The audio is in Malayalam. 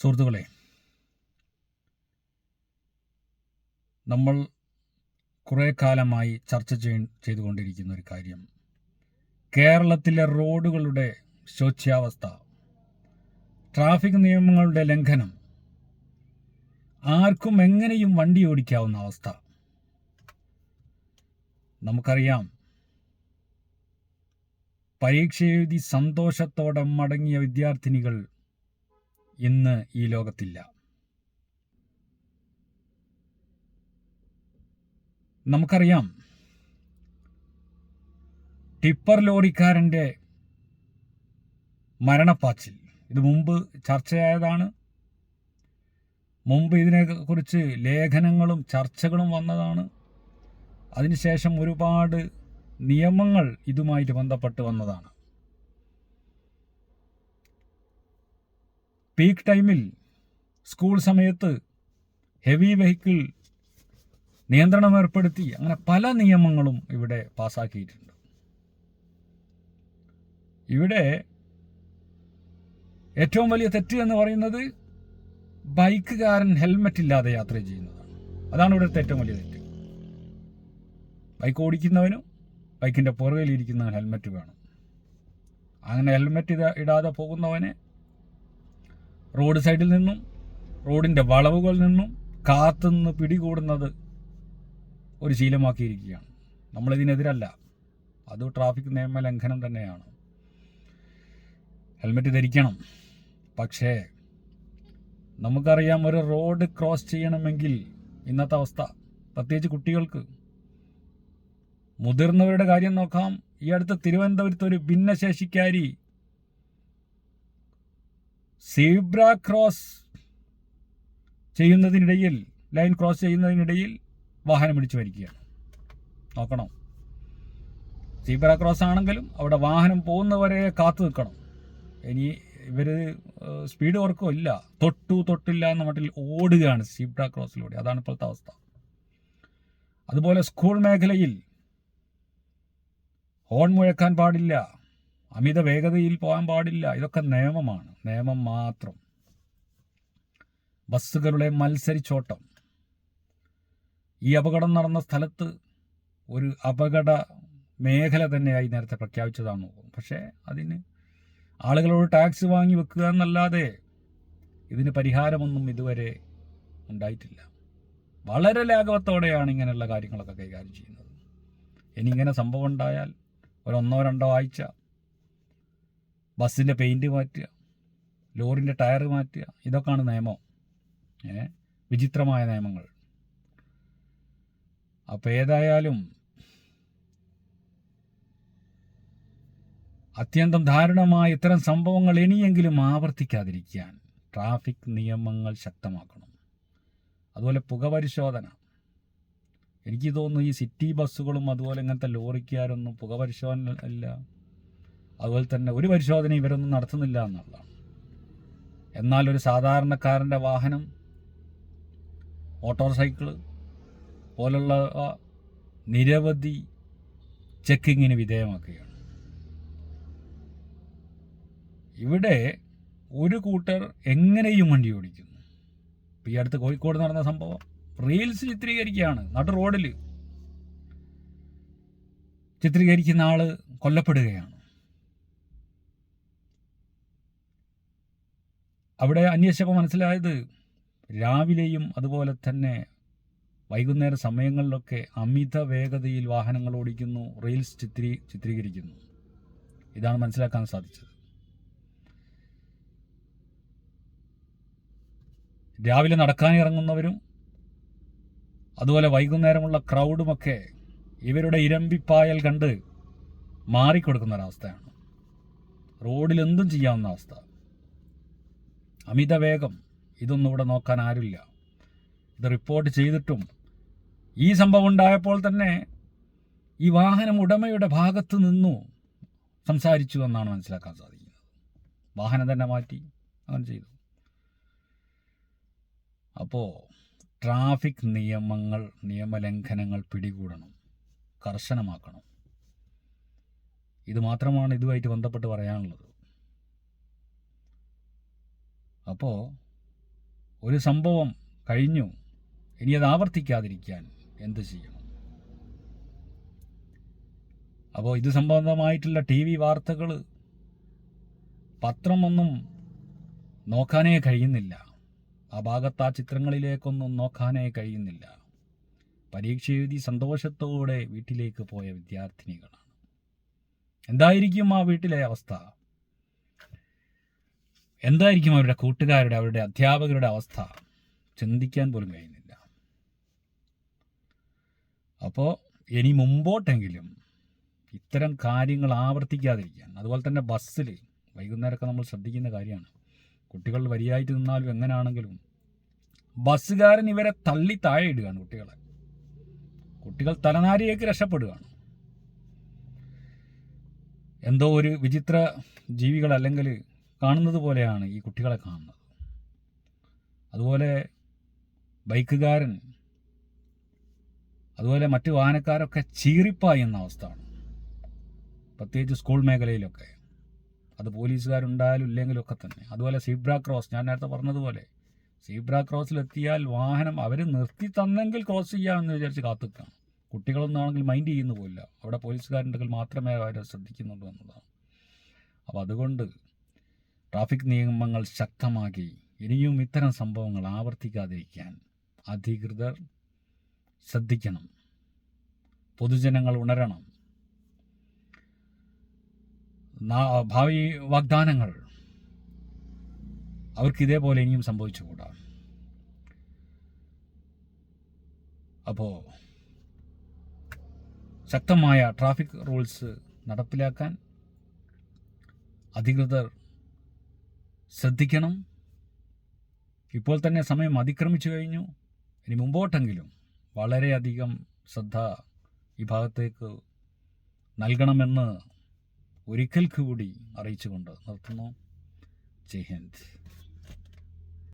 സുഹൃത്തുക്കളെ നമ്മൾ കുറേ കാലമായി ചർച്ച ചെയ്- ചെയ്തുകൊണ്ടിരിക്കുന്ന ഒരു കാര്യം. കേരളത്തിലെ റോഡുകളുടെ ശോച്യാവസ്ഥ ട്രാഫിക് നിയമങ്ങളുടെ ലംഘനം ആർക്കും എങ്ങനെയും വണ്ടി ഓടിക്കാവുന്ന അവസ്ഥ. നമുക്കറിയാം പരീക്ഷ എഴുതി സന്തോഷത്തോടെ മടങ്ങിയ വിദ്യാർത്ഥിനികൾ ഇന്ന് ഈ ലോകത്തില്ല. നമുക്കറിയാം ടിപ്പർ ലോറിക്കാരന്റെ മരണപ്പാച്ചിൽ. ഇത് മുമ്പ് ചർച്ചയായതാണ്. മുമ്പ് ഇതിനെക്കുറിച്ച് ലേഖനങ്ങളും ചർച്ചകളും വന്നതാണ്. അതിനുശേഷം ഒരുപാട് നിയമങ്ങൾ ഇതുമായിട്ട് ബന്ധപ്പെട്ട് വന്നതാണ്. പീക്ക് ടൈമിൽ സ്കൂൾ സമയത്ത് ഹെവി വെഹിക്കിൾ നിയന്ത്രണം ഏർപ്പെടുത്തി അങ്ങനെ പല നിയമങ്ങളും ഇവിടെ പാസ്സാക്കിയിട്ടുണ്ട് ഇവിടെ ഏറ്റവും വലിയ തെറ്റ് എന്ന് പറയുന്നത് ബൈക്കുകാരൻ ഹെൽമറ്റ് ഇല്ലാതെ യാത്ര ചെയ്യുന്നതാണ്. അതാണ് ഇവിടുത്തെ ഏറ്റവും വലിയ തെറ്റ്. ബൈക്ക് ഓടിക്കുന്നവനും ബൈക്കിന്റെ പുറകിലിരിക്കുന്നവൻ ഹെൽമെറ്റ് വേണം. അങ്ങനെ ഹെൽമറ്റ് ഇടാതെ പോകുന്നവനെ റോഡ് സൈഡിൽ നിന്നും റോഡിന്റെ വളവുകളിൽ നിന്നും കാത്തുനിന്ന് പിടികൂടുന്നത് ഒരു ശീലമാക്കിയിരിക്കുകയാണ്. നമ്മളിതിനെതിരല്ല. അത് ട്രാഫിക് നിയമ ലംഘനം തന്നെയാണ്. ഹെൽമെറ്റ് ധരിക്കണം. പക്ഷേ നമുക്കറിയാം ഒരു റോഡ് ക്രോസ് ചെയ്യണമെങ്കിൽ ഇന്നത്തെ അവസ്ഥ. പ്രത്യേകിച്ച് കുട്ടികൾക്ക്. മുതിർന്നവരുടെ കാര്യം നോക്കാം. ഈ അടുത്ത് തിരുവനന്തപുരത്ത് ഒരു ഭിന്നശേഷിക്കാരി സീബ്ര ക്രോസ് ചെയ്യുന്നതിനിടയിൽ ലൈൻ ക്രോസ് ചെയ്യുന്നതിനിടയിൽ വാഹനം ഇടിച്ചു മരിക്കുകയാണ്. നോക്കണം? സീബ്ര ക്രോസ് ആണെങ്കിലും അവിടെ വാഹനം പോകുന്നവരെ കാത്തു നിൽക്കണം. ഇനി ഇവർ സ്പീഡ് വർക്കോ ഇല്ല. തൊട്ടു തൊട്ടില്ല എന്ന മട്ടിൽ ഓടുകയാണ് സീബ്ര ക്രോസിലൂടെ. അതാണ് ഇപ്പോഴത്തെ അവസ്ഥ. അതുപോലെ സ്കൂൾ മേഖലയിൽ ഹോൺ മുഴക്കാൻ പാടില്ല. അമിത വേഗതയിൽ പോകാൻ പാടില്ല. ഇതൊക്കെ നിയമമാണ്. നിയമം മാത്രം. ബസ്സുകളുടെ മത്സരിച്ചോട്ടം. ഈ അപകടം നടന്ന സ്ഥലത്ത് ഒരു അപകട മേഖല തന്നെയായി നേരത്തെ പ്രഖ്യാപിച്ചതാണ്. പക്ഷേ അതിന് ആളുകളോട് ടാക്സ് വാങ്ങി വെക്കുക എന്നല്ലാതെ ഇതിന് പരിഹാരമൊന്നും ഇതുവരെ ഉണ്ടായിട്ടില്ല. വളരെ ലാഘവത്തോടെയാണ് ഇങ്ങനെയുള്ള കാര്യങ്ങളൊക്കെ കൈകാര്യം ചെയ്യുന്നത്. ഇനി ഇങ്ങനെ സംഭവം ഉണ്ടായാൽ ഒരു ഒന്നോ രണ്ടോ ആഴ്ച ബസ്സിന്റെ പെയിന്റ് മാറ്റുക ലോറിന്റെ ടയർ മാറ്റുക ഇതൊക്കെയാണ് നിയമം. ഏ? വിചിത്രമായ നിയമങ്ങൾ. അപ്പോൾ ഏതായാലും അത്യന്തം ദാരുണമായ ഇത്തരം സംഭവങ്ങൾ ഇനിയെങ്കിലും ആവർത്തിക്കാതിരിക്കാൻ ട്രാഫിക് നിയമങ്ങൾ ശക്തമാക്കണം. അതുപോലെ പുകപരിശോധന എനിക്ക് തോന്നുന്നു ഈ സിറ്റി ബസ്സുകളും അതുപോലെ ഇങ്ങനത്തെ ലോറിക്കാരൊന്നും പുകപരിശോധന ഇല്ല അതുപോലെ തന്നെ ഒരു പരിശോധന ഇവരൊന്നും നടത്തുന്നില്ല എന്നുള്ളതാണ്. എന്നാൽ ഒരു സാധാരണക്കാരന്റെ വാഹനം മോട്ടോർ സൈക്കിൾ പോലുള്ള നിരവധി ചെക്കിങ്ങിന് വിധേയമാക്കുകയാണ്. ഇവിടെ ഒരു കൂട്ടർ എങ്ങനെയും വണ്ടി ഓടിക്കുന്നു. ഇപ്പം ഈ അടുത്ത് കോഴിക്കോട് നടന്ന സംഭവം റീൽസ് ചിത്രീകരിക്കുകയാണ് നടു റോഡിൽ ചിത്രീകരിക്കുന്ന ആൾ കൊല്ലപ്പെടുകയാണ്. അവിടെ അന്വേഷിച്ചപ്പോൾ മനസ്സിലായത് രാവിലെയും അതുപോലെ തന്നെ വൈകുന്നേര സമയങ്ങളിലൊക്കെ അമിത വേഗതയിൽ വാഹനങ്ങൾ ഓടിക്കുന്നു റീൽസ് ചിത്രീ ചിത്രീകരിക്കുന്നു. ഇതാണ് മനസ്സിലാക്കാൻ സാധിച്ചത്. രാവിലെ നടക്കാനിറങ്ങുന്നവരും അതുപോലെ വൈകുന്നേരമുള്ള ക്രൗഡുമൊക്കെ ഇവരുടെ ഇരമ്പിപ്പായൽ കണ്ട് മാറിക്കൊടുക്കുന്ന ഒരവസ്ഥയാണ്. റോഡിൽ എന്തും ചെയ്യാവുന്ന അവസ്ഥ. അമിത വേഗം ഇതൊന്നും ഇവിടെ നോക്കാൻ ആരുമില്ല. ഇത് റിപ്പോർട്ട് ചെയ്തിട്ടും ഈ സംഭവം ഉണ്ടായപ്പോൾ തന്നെ ഈ വാഹനം ഉടമയുടെ ഭാഗത്ത് നിന്നു സംസാരിച്ചു എന്നാണ് മനസ്സിലാക്കാൻ സാധിക്കുന്നത്. വാഹനം തന്നെ മാറ്റി അങ്ങനെ ചെയ്തു. അപ്പോൾ ട്രാഫിക് നിയമങ്ങൾ നിയമലംഘനങ്ങൾ പിടികൂടണം കർശനമാക്കണം. ഇത് മാത്രമാണ് ഇതുമായിട്ട് ബന്ധപ്പെട്ട് പറയാനുള്ളത്. അപ്പോൾ ഒരു സംഭവം കഴിഞ്ഞു. ഇനി അത് ആവർത്തിക്കാതിരിക്കാൻ എന്ത് ചെയ്യണം? അപ്പോൾ ഇത് സംബന്ധമായിട്ടുള്ള ടി വി വാർത്തകൾ പത്രമൊന്നും നോക്കാനേ കഴിയുന്നില്ല. ആ ഭാഗത്ത് ആ ചിത്രങ്ങളിലേക്കൊന്നും നോക്കാനേ കഴിയുന്നില്ല. പരീക്ഷ എഴുതി സന്തോഷത്തോടെ വീട്ടിലേക്ക് പോയ വിദ്യാർത്ഥിനികളാണ്. എന്തായിരിക്കും ആ വീട്ടിലെ അവസ്ഥ? എന്തായിരിക്കും അവരുടെ കൂട്ടുകാരുടെ അവരുടെ അധ്യാപകരുടെ അവസ്ഥ? ചിന്തിക്കാൻ പോലും കഴിയുന്നില്ല. അപ്പോൾ ഇനി മുമ്പോട്ടെങ്കിലും ഇത്തരം കാര്യങ്ങൾ ആവർത്തിക്കാതിരിക്കാൻ അതുപോലെ തന്നെ ബസ്സിൽ വൈകുന്നേരമൊക്കെ നമ്മൾ ശ്രദ്ധിക്കുന്ന കാര്യമാണ്. കുട്ടികൾ വരിയായിട്ട് നിന്നാലും എങ്ങനെയാണെങ്കിലും ബസ്സുകാരൻ ഇവരെ തള്ളി താഴെ ഇടുകയാണ് കുട്ടികളെ. കുട്ടികൾ തലനാരിയേക്ക് രക്ഷപ്പെടുകയാണ്. എന്തോ ഒരു വിചിത്ര ജീവികൾ അല്ലെങ്കിൽ കാണുന്നത് പോലെയാണ് ഈ കുട്ടികളെ കാണുന്നത്. അതുപോലെ ബൈക്കുകാരൻ അതുപോലെ മറ്റു വാഹനക്കാരൊക്കെ ചീറിപ്പായി എന്ന അവസ്ഥയാണ്. പ്രത്യേകിച്ച് സ്കൂൾ മേഖലയിലൊക്കെ. അത് പോലീസുകാരുണ്ടായാലും ഇല്ലെങ്കിലും ഒക്കെ തന്നെ. അതുപോലെ സീബ്ര ക്രോസ് ഞാൻ നേരത്തെ പറഞ്ഞതുപോലെ സീബ്ര ക്രോസിലെത്തിയാൽ വാഹനം അവർ നിർത്തി തന്നെങ്കിൽ ക്രോസ് ചെയ്യാമെന്ന് വിചാരിച്ച് കാത്തുക്കാണ്. കുട്ടികളൊന്നും ആണെങ്കിൽ മൈൻഡ് ചെയ്യുന്നു പോലില്ല. അവിടെ പോലീസുകാരുണ്ടെങ്കിൽ മാത്രമേ അവരെ ശ്രദ്ധിക്കുന്നുള്ളൂ എന്നതാണ്. അപ്പോൾ അതുകൊണ്ട് ട്രാഫിക് നിയമങ്ങൾ ശക്തമാക്കി. ഇനിയും ഇത്തരം സംഭവങ്ങൾ ആവർത്തിക്കാതിരിക്കാൻ അധികൃതർ ശ്രദ്ധിക്കണം. പൊതുജനങ്ങൾ ഉണരണം. ഭാവി വാഗ്ദാനങ്ങൾ. അവർക്ക് ഇതേപോലെ ഇനിയും സംഭവിച്ചുകൂടാ. അപ്പോൾ ശക്തമായ ട്രാഫിക് റൂൾസ് നടപ്പിലാക്കാൻ അധികൃതർ ശ്രദ്ധിക്കണം. ഇപ്പോൾ തന്നെ സമയം അതിക്രമിച്ചു കഴിഞ്ഞു. ഇനി മുമ്പോട്ടെങ്കിലും വളരെയധികം ശ്രദ്ധ ഈ ഭാഗത്തേക്ക് നൽകണമെന്ന് ഒരിക്കൽ കൂടി അറിയിച്ചുകൊണ്ട് നിർത്തുന്നു. ജയ് ഹിന്ദ്.